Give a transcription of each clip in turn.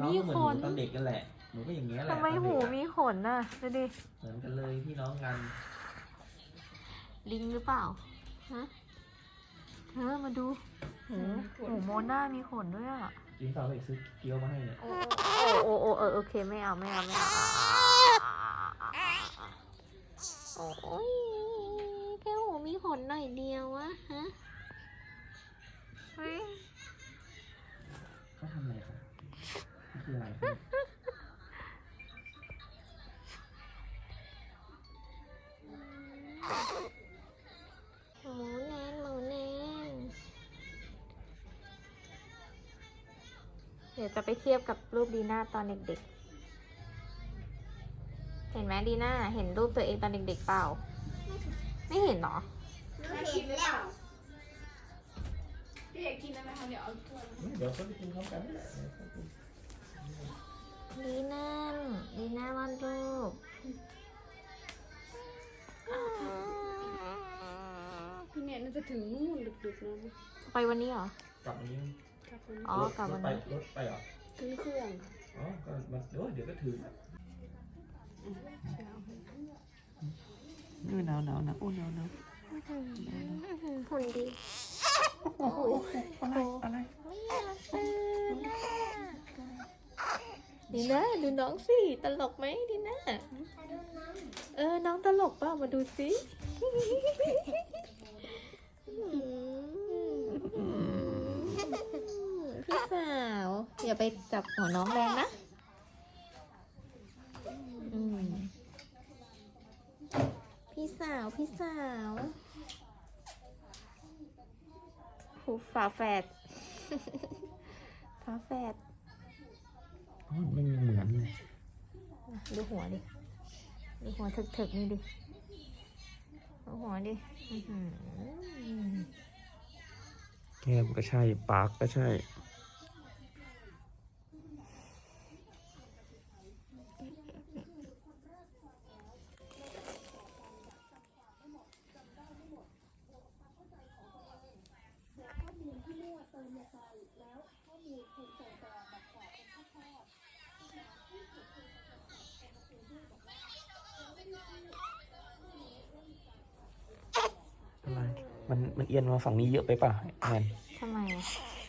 น้องก็เหมือนหมีขนูนตอนเด็กกันแหละ หนูก็อย่างเงี้ยแหละทำไมตอนหูเด็กอะมีขนน่ะดูดิ เหมือนกันเลยพี่น้องกัน ลิงหรือเปล่า ฮะ เธอมาดูหูหูโมนามีขนด้วยอะจริงเปล่าไปซื้อเกี๊ยวมาให้เนี่ย โอ้โอ้โอ้เออโอเคไม่เอาไม่เอาไม่เอาโอ้ยแค่หูมีขนหน่อยเดียววะฮะเฮ้ย เขาทำอะไรครับนี่ คืออะไรครับหมูแนนหมูแนนเดี๋ยวจะไปเทียบกับรูปดีน่าตอนเด็กๆ เห็นไหมดีน่าเห็นรูปตัวเองตอนเด็กๆเปล่า ไม่เห็นเหรอเห็นแล้วพี่เอกกินได้ไหมคะเดี๋ยวเอาถ้วยมาเดี๋ยวเขาไปกินพร้อมกันนี่แหละ ดีน่าดีน่าวาดรูปพี่เนี่ยน่าจะถึงนู่นดึกๆนะไปวันนี้เหรอ กลับวันนี้กลับวันอ๋อรถกลับวันรถไปนี้ รถไปเหรอ ขึ้นเครื่องอ๋อก็มาเดี๋ยวเดี๋ยวก็ถึงนี่หนาวหนาวหนาวโอ้หนาวหนาวหุ่นดีอะไรอะไรไม่อยากตื่นน่ะ ดีน่าดูน้องสิตลกไหมดีน่าเออน้องตลกเปล่ามาดูสิพี่สาวอย่าไปจับหัวน้องแรงนะพี่สาวพี่สาวผูฝาแฝดฝาแฝด มันเหมือนเลยดูหัวดิ ดูหัวถึกๆนี่ดิดูหัวดิแก้มก็ใช่ ปากก็ใช่ มันมันเอียนมาฝั่งนี้เยอะไปป่ะแอนทำไมอะ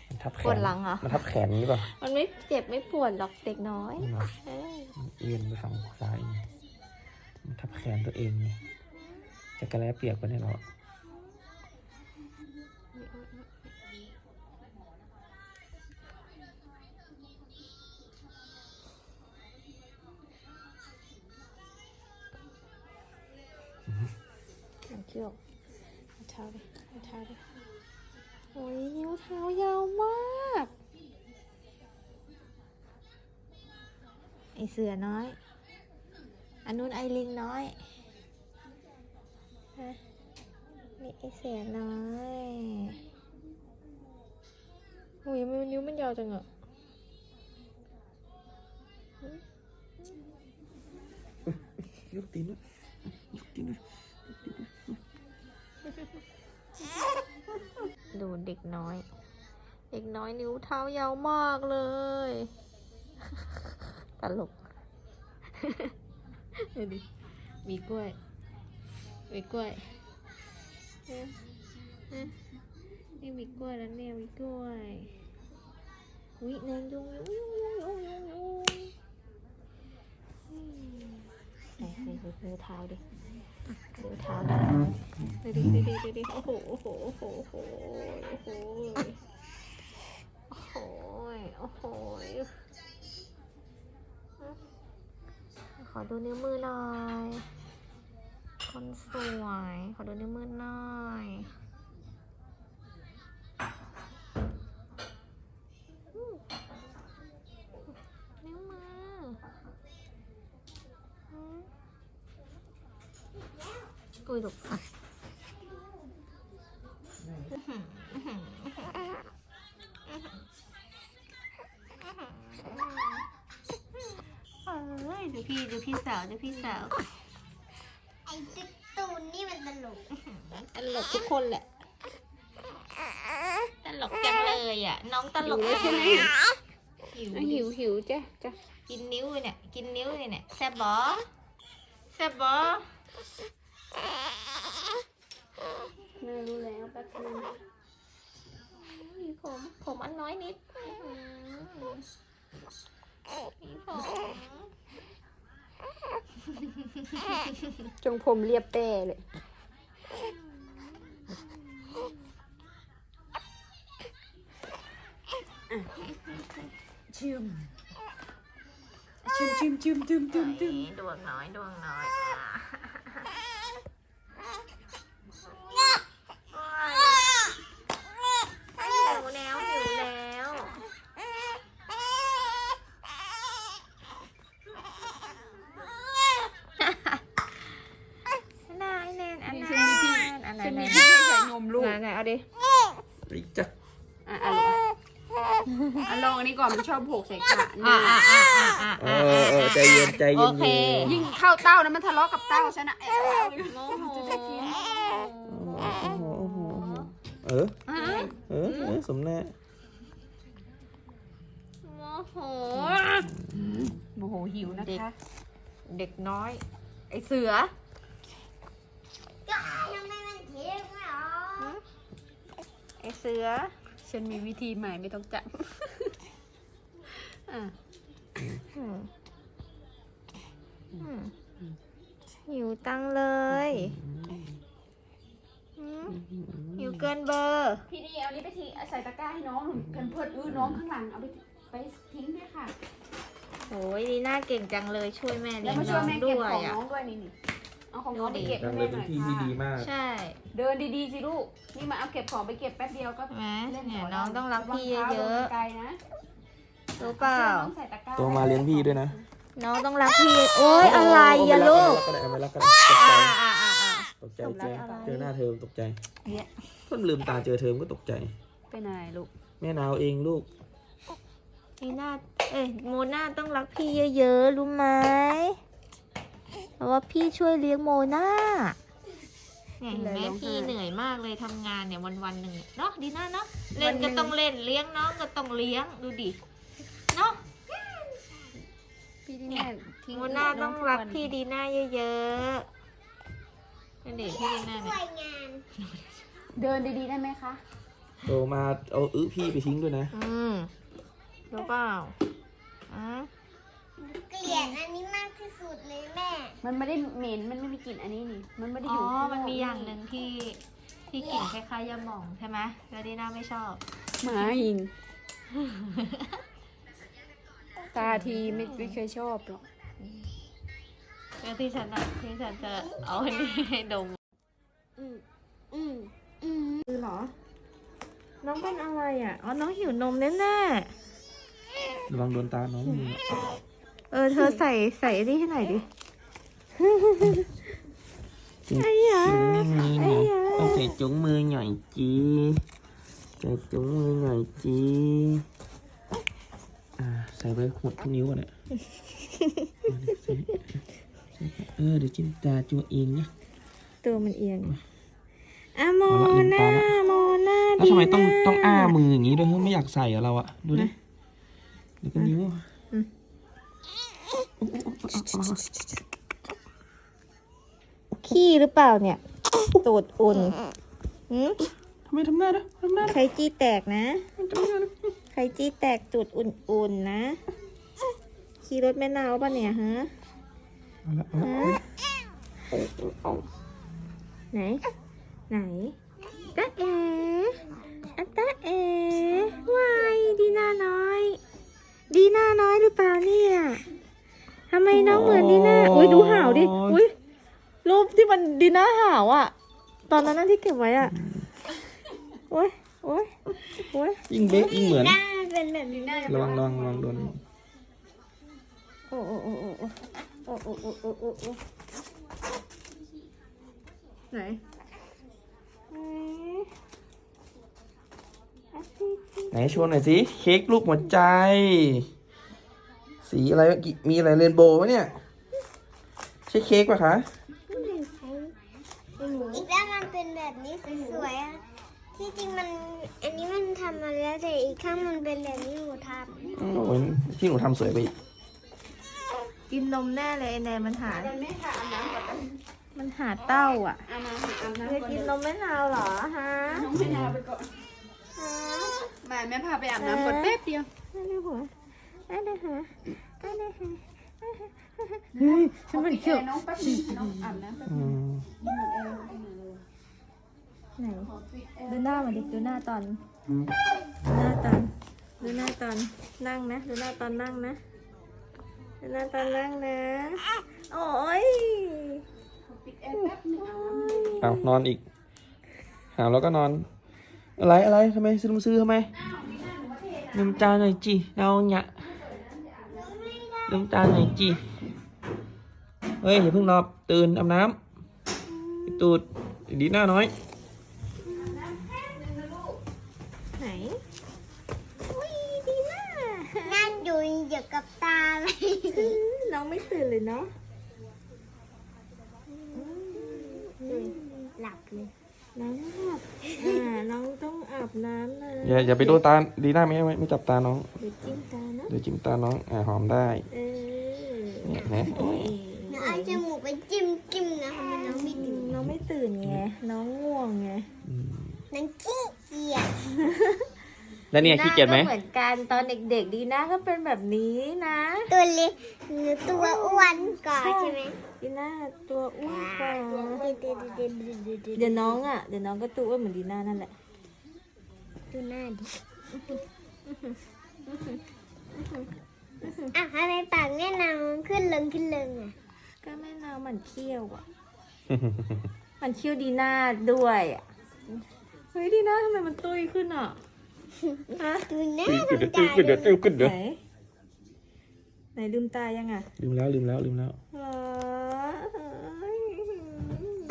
มันทับแขปวดนหลังเหรอ มันทับแขนนี้ป่ะมันไม่เจ็บไม่ปวดหรอกเด็กน้อยนี่เหรอเอ้ยมันเอียนไปฝั่งซ้ายไงมันทับแขนตัวเองไงจะกระแลเปียกไปเนี่ยเหรอมันเกี่ยวเอา เท้าดิเอาเท้าดิโอ้ยนิ้วเท้ายาวมากไอเสือน้อยอันนู้นไอลิงน้อยฮะนี่ไอเสือน้อยโอ้ยมันนิ้วมันยาวจังอะยกตีนด้วยยกตีนด้วย ดูเด็กน้อย เด็กน้อยนิ้วเท้ายาวมากเลย ตลกดูดิมีกล้วย มีกล้วยนี่มีกล้วยแล้วเนี่ยมีกล้วยวิแนงยุงยุงยุงยุงยุงยุงยุงไหนไหนดูดูเท้าดิ ดูเท้าดิดูดิดูดิดูดิโอ้โหโอ้โหโอ้โหโอ้โหโอ้โหโอ้โหโอ้โหขอดูนิ้วมือหน่อยคนสวย ขอดูนิ้วมือหน่อยอืมนิ้วมืออืม อุ้ยลูกเอ้ยดูพี่ดูพี่สาวดูพี่สาว ไอ้ติ๊กตูนนี่มันตลก ตลกทุกคนแหละ ตลกจังเลยอะ น้องตลกใช่ไหมหิวอะหิวหิวจ้ะจ้ะกินนิ้วเลยเนี่ย กินนิ้วเลยเนี่ยแซ่บบอแซ่บบอ แม่รู้แล้วแป๊บนึงมีผมผมอันน้อยนิดมีผมจงผมเรียบแป้เลยชิมชิมชิมชิมชิมชิมชิมดวงน้อยดวงน้อยหิวแล้วหิวแล้ว นายแนนอัน นี่ นั้น ฉันมีที่ อันไหน ฉัน ไหน มีที่ให้ใส่นมลูก ไหนไหนเอาดิ ไปจ้ะ อะอะลองอะลองอันนี้ก่อน มันชอบโผกใส่กระอ่านี่อ่าอ่าอ่าเออ่าอเออใจเย็นใจเย็นโอเคยิ่งเข้าเต้านะมันทะเลาะกับเต้าฉันนะเอ้ยโมโหโอ้โหโอ้โหโอ้โหเอออะเออเออสมแน่โมโห โมโหหิวนะคะ เด็กน้อย ไอเสือก็ทำไมมันเทียบไม่ออกไอเสือ ฉันมีวิธีใหม่ไม่ต้องจับ อะอืมอืมหิวตังเลยอืมหิวเกินเบอร์ พี่ดีเอานี้ไปทิ้งเอาใส่ตะกร้าให้น้องหนูกันเพื่อนอื้อน้องข้างหลังเอาไปไปทิ้งด้วยค่ะ โอ้ยดีน่าเก่งจังเลยช่วยแม่แล้เลี้วยงมาน้ช่วอยงแม่ด้เก็บวยของอะ น้องด้วยนี่นี่เอาของน้องไปเก็บให้งเลแม่ยหเป็น่นอยที่ที่ค่ะมาก ใช่เดินดีๆสิลูกนี่มาเอาเก็บของไปเก็บแป๊บเดียวก็ไหมเล่นเนี่ยน้องต้องรักพี่เยอะไกลนะๆ รู้เปล่าน้องใส่ตะกร้าตัวมาเลี้ยงพี่ด้วยนะน้องต้องรักพี่ โอ๊ยอะไรอย่าลูกเอาไปรักก็ได้เอาไปรักก็ได้ตกใจอ่าอ่าอ่าอ่า ตกใจสมรัเจกออะไรเจอหน้าเทอมตกใจเนี่ย เพิ่งลืมตาเจอเทอมก็ตกใจ ไปไหนลูก แม่นาวเองลูกนีน่าเอ้ยโมน่าต้องรักพี่เยอะๆรู้ไหมเพราะว่าพี่ช่วยเลี้ยงโมน่าเนี่ยเห็นไหมพี่เหนื่อยมากเลยทำงานเนี่ยวันวันๆหนึ่งเนาะดีน่าเนาะเล่นก็ต้องเล่นเลี้ยงน้องก็ต้องเลี้ยงดูดิเนาะ พี่ที่เนี่ยทิ้งโมน่าต้องรักพี่ดีน่าเยอะๆนั่นเด็กพี่ดีน่าสเนี่ยวยงามเดินดีๆได้ไหมคะ โตมาเอาอื้อพี่ไปทิ้งด้วยนะ อืมรู้เปล่าอืมเกลียดอันนี้มากที่สุดเลยแม่ มันไม่ได้เหม็น มันไม่มีกลิ่นอันนี้นี่ มันไม่ได้อ๋อ อยู่ข้งกมันมีอย่างหนึ่งที่ที่กลิ่นคล้ายๆยาหม่องใช่ไหมแล้วดีน่าไม่ชอบ หมาหิง ตาทีไม่ไม่เคยชอบหรอกแล้วที่ฉันอะที่ฉันจะเอาอันนี้ให้ดม อืมอืมอืมคือเหรอ น้องเป็นอะไรอะ อ๋อ น้องหิวนมแน่ระวังโดนตาน้องมือๆเออ เธอใส่ใส่อันนี้ให้หน่อยดิไอ้ยามือหน่อยไอ้ยา ต้องใส่จุงมือหน่อยจีใส่จุงมือหน่อยจีอ่า ใส่ไปหมดทุกนิ้วอะเนี่ยใส่เออเดี๋ยวจิ้มตาจัวเองเนี่ยตัวมันเอียงอะโมเอาละลืมนาตาละโมนาแล้วทำไมต้องดีน่ต้องอ้ามืออย่างนี้ด้วยเฮ้ยไม่อยากใส่อะเราอะดูดิเดี๋ยวก็นิ้วขี้หรือเปล่าเนี่ยตูดอุ่นหืมทำไมทำหน้าด้วยทำหน้าด้วยไข่จี้แตกนะทำหน้าด้วย ไข่จี้แตกตูดอุ่นๆนะ ขี่รถแม่นาวป่ะเนี่ยฮะเอาละเอาละฮะไหน ไหนตาเอ๋อะตาเอ๋วายดีน่าน้อย ดีน่าน้อยหรือเปล่าเนี่ยทำไมน้องเหมือนดีน่าอุ้ยดูห่าวดิ อุ้ยรูปที่มันดีน่าห่าวอะตอนนั้นนะที่เก็บไว้อะโอ้ยโอ้ยโอ้ยยิ่งเบ๊ะยิ่งเหมือนหน้า เป็นแบบนี้ระวังระวังระวังโดนโอ้โอ้โอ้โอ้โอ้โอ้โอ้โอ้โอ้โอ้ไหนไหนอะสิสิไหนโชว์หน่อยสิเค้กรูปหัวใจ สีอะไรวะกิมีอะไรเรนโบว์ไหมเนี่ยใช่เค้กปะคะอีกแล้วมันเป็นแบบนี้สวยๆอะที่ที่จริงมันอั นนี้มันทำมาแล้วแต่อีกข้างมันเป็นแบบที่หนูทโอ้ยที่หนูทำสวยไปอีกกินนมแน่เลยไอ้แนนมันหาเดินแม่ค่ะอาบน้ำก่อนมันหาเต้าอะอาบน้ำอาบน้ำเธอก่อนกินนมไม่นาวเหรอฮะน้องไม่นาไปก่อนมาแม่พาไปอาบน้ำก่อนแป๊บเดียวได้เลยหัวได้เลยหัวได้เลยหัวเฮ้ยฉันมันเขียว น้องแป๊บนึงน้องอาบน้ำแป๊บอืนึงมไหนขอปิดแอ ร์ดูหน้ามาดิดูหน้าตอนดูหน้าตอนดูหน้าตอนนั่งนะดูหน้าตอนนั่งนะดูหน้าตอนนั่งนะโอ้ยเอานอนอีกหาวแล้วก็นอน อะไรอะไรทำไมซื้อมาซื้อทำไมลืมตาหน่อยจีเราเนี่ยลืมตาหน่อยจีเฮ้ยอย่าเพิ่งนอนตื่นอาบน้ำตูดดีหน้าน้อย นั่งดูอยู่กับตาเลยน้องไม่ตื่นเลยเนาะหลับเลย น้องหลับอ่าน้องต้องอาบน้ำนะอย่าอย่าไปโดนตาดีหน้าไม่ไม่ไม่จับตาน้อง เดี๋ยวจิ้มตานะเดี๋ยวจิ้มตาน้องอ่าหอมได้เออเนี่ยนะโอ้ยหนูเอาจมูกไปจิ้มจิ้มนะทำไมน้องไม่ดื่มน้องไม่ตื่นไง น้องง่วงไง อืม น้องขี้เกียจ แล้วเนี่ยขี้เกียจไหมน้าเหมือนกันตอนเด็กๆดีน่าก็เป็นแบบนี้นะตัวเล็กหรือตัวอ้วนก่อนใช่ไหมดีน่าตัวอ้วนกว่าเดี๋ยวเดี๋ยวเดี๋ยวเดี๋ยวเดี๋ยวเดี๋ยวน้องอะเดี๋ยวน้องก็ตัวอ้วนเหมือนดีน่านั่นแหละดูหน้าดิอะทำไมปากแม่นางขึ้นลงขึ้นลงอะก็แม่นางมันเคี้ยวอะมันเคี้ยวดีน่าด้วยอะเฮ้ยดีน่าทำไมมันตุ้ยขึ้นอะฮะ ดูหน้าเดี๋ยวน้ำเดี๋ยวตาเดี๋ยวเดี๋ยวเดี๋ยวเดี๋ยวไหนไหนลืมตายังอะลืมแล้วลืมแล้วลืมแล้วเหรอเฮ้ย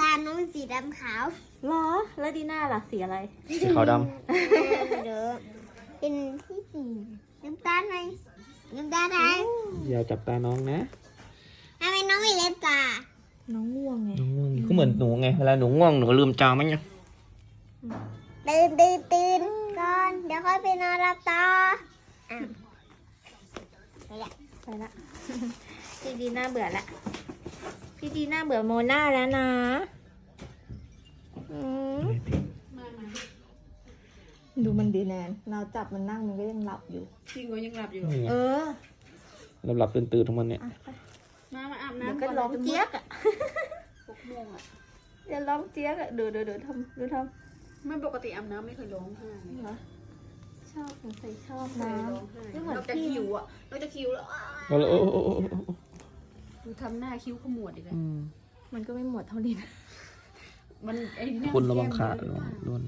ตาน้องสีดำขาวเหรอ แล้วดีน่าล่ะสีอะไร สีขาวดเดี๋ยวเป็นที่สีน้ำตาลไหมน้ำตาลไหมำอย่าจับตาน้องนะทำไมน้องไม่เล็บตา น้องง่วงไงหนูง่วงก็เหมือนหนูไง เวลาหนูง่วงหนูก็ลืมตามั้งเนี่ย ตื่นตื่นตื่นก่อนเดี๋ยวค่อยไปนอนรับตาอะไปละ พี่ดีน่าเบื่อละพี่ดีน่าเบื่อโมนาแล้วนะอืมมามาดูมันดีแนนเราจับมันนั่งมันก็ยังหลับอยู่ จริงเหรอยังหลับอยู่เหรอนี่ไงเออหลับหลับตื่นตื่นของมันเนี่ย มามาอาบเดี๋ยวน้ำก็ร้องเจี๊ยกอะหกโมงอะเดี๋ยวร้องเจี๊ยกอะดูดูดูทำดูท ไม่ปกติอาบน้ำไม่เคยร้องไห้ำเหรอชอบสงสัยชอบเคนะยร้องไห้ไม่เหมือนนอกจากพี่คิวอะนอกจากคิวแล้วอ้าเอาละโอ้โอ้โอ้โอ้โอ้ดูทำหน้าคิ้วขมวดอีกแล้วอืมมันก็ไม่หมดเท่านี้นะมันไอ้นี่คุณระวังขาแก้มระเยวัอะงหรือเปล่าโดน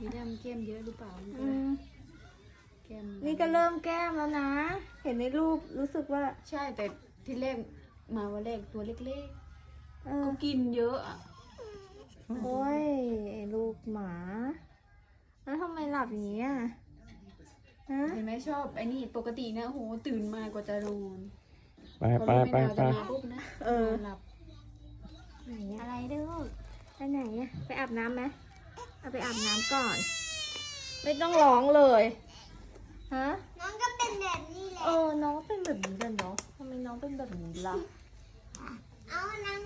มีน้ำแก้มเยอะหรือเปล่าไม่รู้อืมแก้มนี่ก็เริ่มแก้มแล้วนะ เห็นในรูปรู้สึกว่า ใช่แต่ที่แรกมาวันแรกตัวเล็กเอๆอเขากินเยอะอะ โอ้ยไอ้ลูกหมา แล้วทำไมหลับอย่างนี้อะฮะเห็นไหมชอบไอ้นี่ปกตินะโหตื่นมากว่าจะนอนไปไปไปพอรู้ไปม่นานจะมาปุ๊บนะเออหลับไหนอะอะไรลูกไปไหนอะไปอาบน้ำไหมเอาไปอาบน้ำก่อน ไม่ต้องร้องเลยฮะน้องก็เป็นแบบนี้แหละ เออน้องเป็นแบบนี้กันเนาะทำไมน้องเป็นแบบนี้ล่ะ เอาน้อง